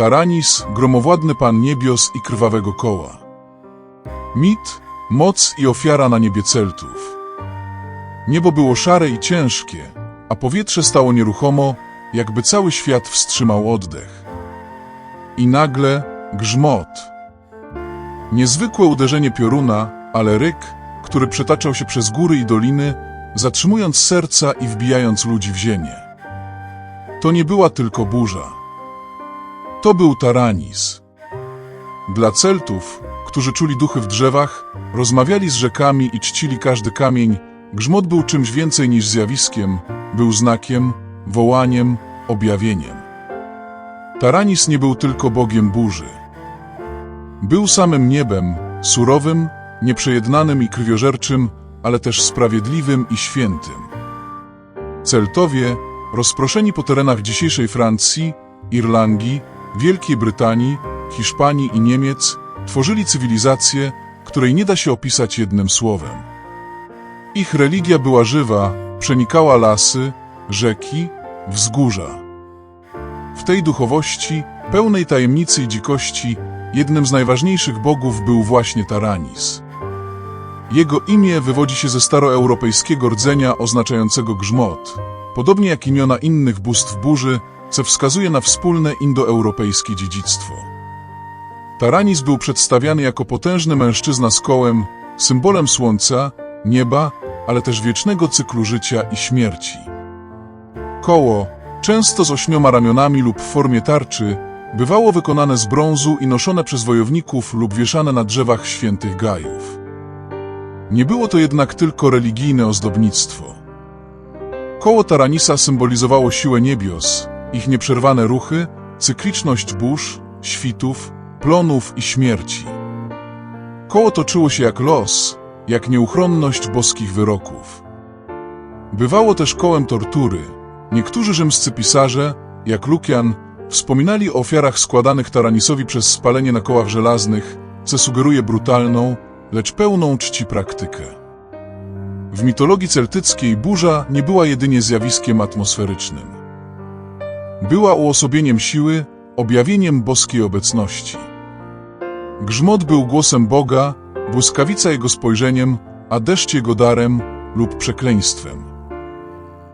Taranis, gromowładny pan niebios i krwawego koła. Mit, moc i ofiara na niebie Celtów. Niebo było szare i ciężkie, a powietrze stało nieruchomo, jakby cały świat wstrzymał oddech. I nagle grzmot. Niezwykłe uderzenie pioruna, ale ryk, który przetaczał się przez góry i doliny, zatrzymując serca i wbijając ludzi w ziemię. To nie była tylko burza. To był Taranis. Dla Celtów, którzy czuli duchy w drzewach, rozmawiali z rzekami i czcili każdy kamień, grzmot był czymś więcej niż zjawiskiem, był znakiem, wołaniem, objawieniem. Taranis nie był tylko bogiem burzy. Był samym niebem, surowym, nieprzejednanym i krwiożerczym, ale też sprawiedliwym i świętym. Celtowie, rozproszeni po terenach dzisiejszej Francji, Irlandii, Wielkiej Brytanii, Hiszpanii i Niemiec, tworzyli cywilizację, której nie da się opisać jednym słowem. Ich religia była żywa, przenikała lasy, rzeki, wzgórza. W tej duchowości, pełnej tajemnicy i dzikości, jednym z najważniejszych bogów był właśnie Taranis. Jego imię wywodzi się ze staroeuropejskiego rdzenia oznaczającego grzmot, podobnie jak imiona innych bóstw burzy, co wskazuje na wspólne indoeuropejskie dziedzictwo. Taranis był przedstawiany jako potężny mężczyzna z kołem, symbolem słońca, nieba, ale też wiecznego cyklu życia i śmierci. Koło, często z ośmioma ramionami lub w formie tarczy, bywało wykonane z brązu i noszone przez wojowników lub wieszane na drzewach świętych gajów. Nie było to jednak tylko religijne ozdobnictwo. Koło Taranisa symbolizowało siłę niebios, ich nieprzerwane ruchy, cykliczność burz, świtów, plonów i śmierci. Koło toczyło się jak los, jak nieuchronność boskich wyroków. Bywało też kołem tortury. Niektórzy rzymscy pisarze, jak Lukian, wspominali o ofiarach składanych Taranisowi przez spalenie na kołach żelaznych, co sugeruje brutalną, lecz pełną czci praktykę. W mitologii celtyckiej burza nie była jedynie zjawiskiem atmosferycznym. Była uosobieniem siły, objawieniem boskiej obecności. Grzmot był głosem Boga, błyskawica jego spojrzeniem, a deszcz jego darem lub przekleństwem.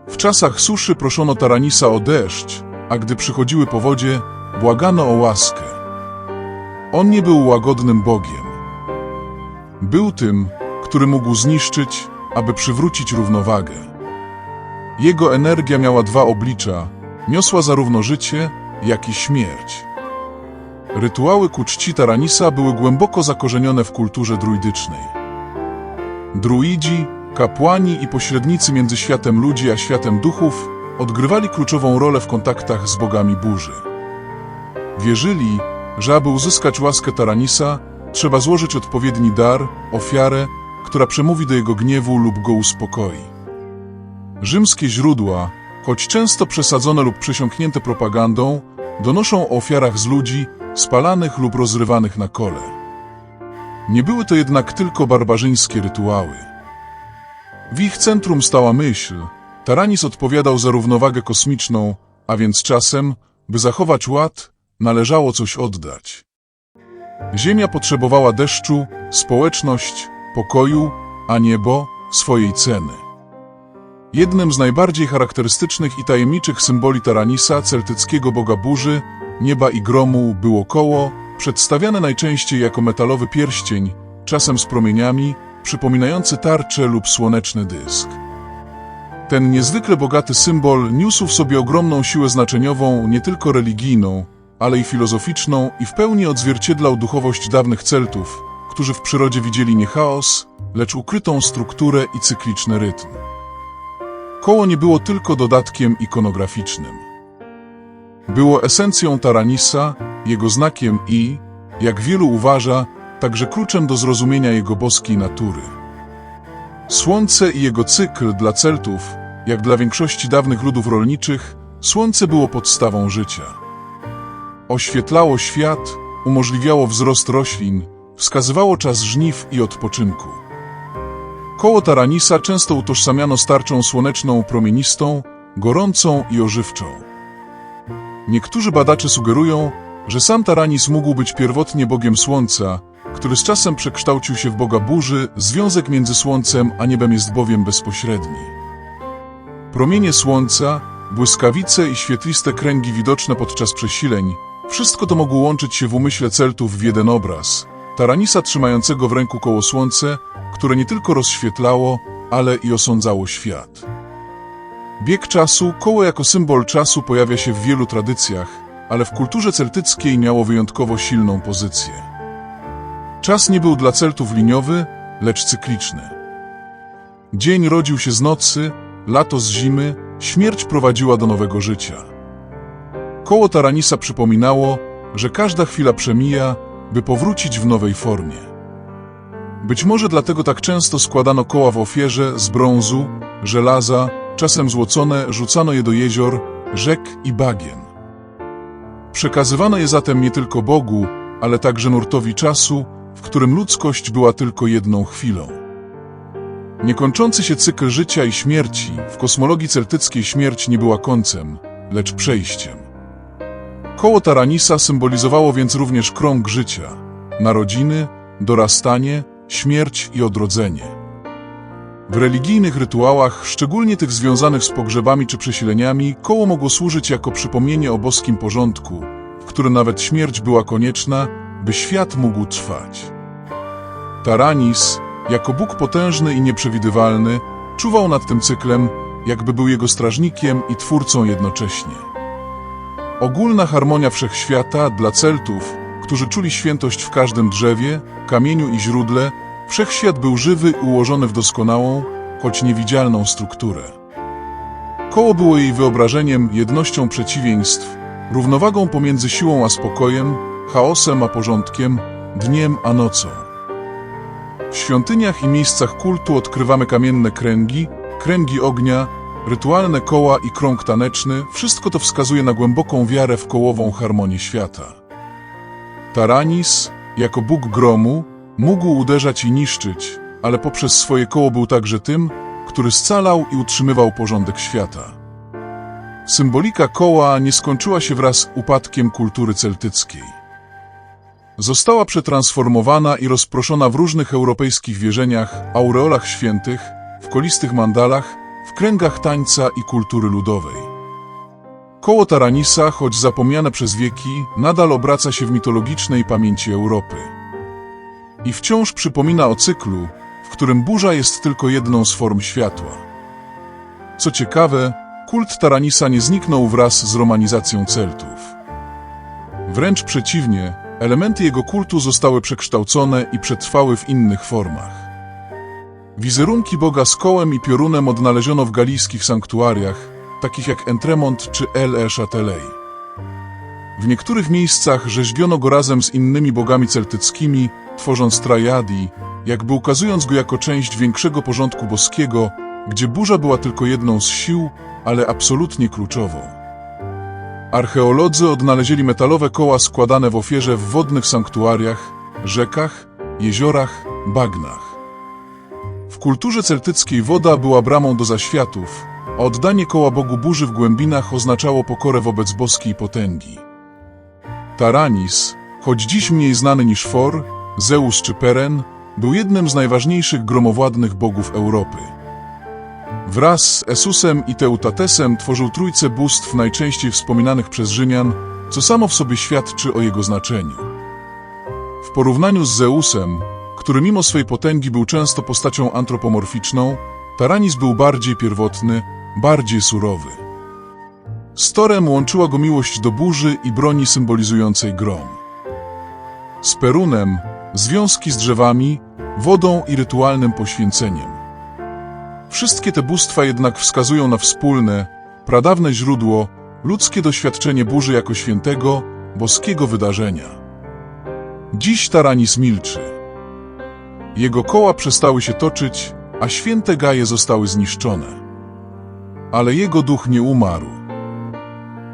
W czasach suszy proszono Taranisa o deszcz, a gdy przychodziły powodzie, błagano o łaskę. On nie był łagodnym Bogiem. Był tym, który mógł zniszczyć, aby przywrócić równowagę. Jego energia miała dwa oblicza, niosła zarówno życie, jak i śmierć. Rytuały ku czci Taranisa były głęboko zakorzenione w kulturze druidycznej. Druidzi, kapłani i pośrednicy między światem ludzi a światem duchów odgrywali kluczową rolę w kontaktach z bogami burzy. Wierzyli, że aby uzyskać łaskę Taranisa, trzeba złożyć odpowiedni dar, ofiarę, która przemówi do jego gniewu lub go uspokoi. Rzymskie źródła, choć często przesadzone lub przesiąknięte propagandą, donoszą o ofiarach z ludzi spalanych lub rozrywanych na kole. Nie były to jednak tylko barbarzyńskie rytuały. W ich centrum stała myśl, Taranis odpowiadał za równowagę kosmiczną, a więc czasem, by zachować ład, należało coś oddać. Ziemia potrzebowała deszczu, społeczność, pokoju, a niebo swojej ceny. Jednym z najbardziej charakterystycznych i tajemniczych symboli Taranisa, celtyckiego boga burzy, nieba i gromu, było koło, przedstawiane najczęściej jako metalowy pierścień, czasem z promieniami, przypominający tarczę lub słoneczny dysk. Ten niezwykle bogaty symbol niósł w sobie ogromną siłę znaczeniową, nie tylko religijną, ale i filozoficzną i w pełni odzwierciedlał duchowość dawnych Celtów, którzy w przyrodzie widzieli nie chaos, lecz ukrytą strukturę i cykliczny rytm. Koło nie było tylko dodatkiem ikonograficznym. Było esencją Taranisa, jego znakiem i, jak wielu uważa, także kluczem do zrozumienia jego boskiej natury. Słońce i jego cykl dla Celtów, jak dla większości dawnych ludów rolniczych, słońce było podstawą życia. Oświetlało świat, umożliwiało wzrost roślin, wskazywało czas żniw i odpoczynku. Koło Taranisa często utożsamiano z tarczą słoneczną promienistą, gorącą i ożywczą. Niektórzy badacze sugerują, że sam Taranis mógł być pierwotnie bogiem słońca, który z czasem przekształcił się w boga burzy, związek między słońcem a niebem jest bowiem bezpośredni. Promienie słońca, błyskawice i świetliste kręgi widoczne podczas przesileń, wszystko to mogło łączyć się w umyśle Celtów w jeden obraz, Taranisa trzymającego w ręku koło słońce, które nie tylko rozświetlało, ale i osądzało świat. Bieg czasu, koło jako symbol czasu pojawia się w wielu tradycjach, ale w kulturze celtyckiej miało wyjątkowo silną pozycję. Czas nie był dla Celtów liniowy, lecz cykliczny. Dzień rodził się z nocy, lato z zimy, śmierć prowadziła do nowego życia. Koło Taranisa przypominało, że każda chwila przemija, by powrócić w nowej formie. Być może dlatego tak często składano koła w ofierze z brązu, żelaza, czasem złocone, rzucano je do jezior, rzek i bagien. Przekazywano je zatem nie tylko Bogu, ale także nurtowi czasu, w którym ludzkość była tylko jedną chwilą. Niekończący się cykl życia i śmierci, w kosmologii celtyckiej śmierć nie była końcem, lecz przejściem. Koło Taranisa symbolizowało więc również krąg życia, narodziny, dorastanie, śmierć i odrodzenie. W religijnych rytuałach, szczególnie tych związanych z pogrzebami czy przesileniami, koło mogło służyć jako przypomnienie o boskim porządku, w którym nawet śmierć była konieczna, by świat mógł trwać. Taranis, jako Bóg potężny i nieprzewidywalny, czuwał nad tym cyklem, jakby był jego strażnikiem i twórcą jednocześnie. Ogólna harmonia wszechświata dla Celtów, którzy czuli świętość w każdym drzewie, kamieniu i źródle, wszechświat był żywy i ułożony w doskonałą, choć niewidzialną strukturę. Koło było jej wyobrażeniem, jednością przeciwieństw, równowagą pomiędzy siłą a spokojem, chaosem a porządkiem, dniem a nocą. W świątyniach i miejscach kultu odkrywamy kamienne kręgi, kręgi ognia, rytualne koła i krąg taneczny, wszystko to wskazuje na głęboką wiarę w kołową harmonię świata. Taranis, jako Bóg gromu, mógł uderzać i niszczyć, ale poprzez swoje koło był także tym, który scalał i utrzymywał porządek świata. Symbolika koła nie skończyła się wraz z upadkiem kultury celtyckiej. Została przetransformowana i rozproszona w różnych europejskich wierzeniach, aureolach świętych, w kolistych mandalach, w kręgach tańca i kultury ludowej. Koło Taranisa, choć zapomniane przez wieki, nadal obraca się w mitologicznej pamięci Europy. I wciąż przypomina o cyklu, w którym burza jest tylko jedną z form światła. Co ciekawe, kult Taranisa nie zniknął wraz z romanizacją Celtów. Wręcz przeciwnie, elementy jego kultu zostały przekształcone i przetrwały w innych formach. Wizerunki Boga z kołem i piorunem odnaleziono w galijskich sanktuariach, takich jak Entremont czy El e Châtelet. W niektórych miejscach rzeźbiono go razem z innymi bogami celtyckimi, tworząc trajadi, jakby ukazując go jako część większego porządku boskiego, gdzie burza była tylko jedną z sił, ale absolutnie kluczową. Archeolodzy odnaleźli metalowe koła składane w ofierze w wodnych sanktuariach, rzekach, jeziorach, bagnach. W kulturze celtyckiej woda była bramą do zaświatów, oddanie koła Bogu burzy w głębinach oznaczało pokorę wobec boskiej potęgi. Taranis, choć dziś mniej znany niż For, Zeus czy Peren, był jednym z najważniejszych gromowładnych bogów Europy. Wraz z Esusem i Teutatesem tworzył trójcę bóstw najczęściej wspominanych przez Rzymian, co samo w sobie świadczy o jego znaczeniu. W porównaniu z Zeusem, który mimo swej potęgi był często postacią antropomorficzną, Taranis był bardziej pierwotny, bardziej surowy. Z Torem łączyła go miłość do burzy i broni symbolizującej grom. Z Perunem związki z drzewami, wodą i rytualnym poświęceniem. Wszystkie te bóstwa jednak wskazują na wspólne, pradawne źródło, ludzkie doświadczenie burzy jako świętego, boskiego wydarzenia. Dziś Taranis milczy. Jego koła przestały się toczyć, a święte gaje zostały zniszczone. Ale jego duch nie umarł.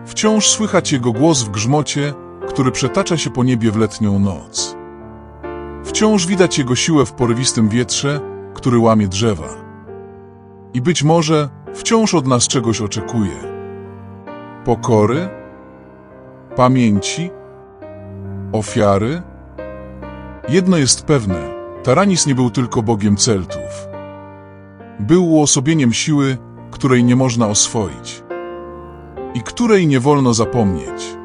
Wciąż słychać jego głos w grzmocie, który przetacza się po niebie w letnią noc. Wciąż widać jego siłę w porywistym wietrze, który łamie drzewa. I być może wciąż od nas czegoś oczekuje. Pokory, pamięci Ofiary? Jedno jest pewne, Taranis nie był tylko bogiem Celtów. Był uosobieniem siły, której nie można oswoić i której nie wolno zapomnieć.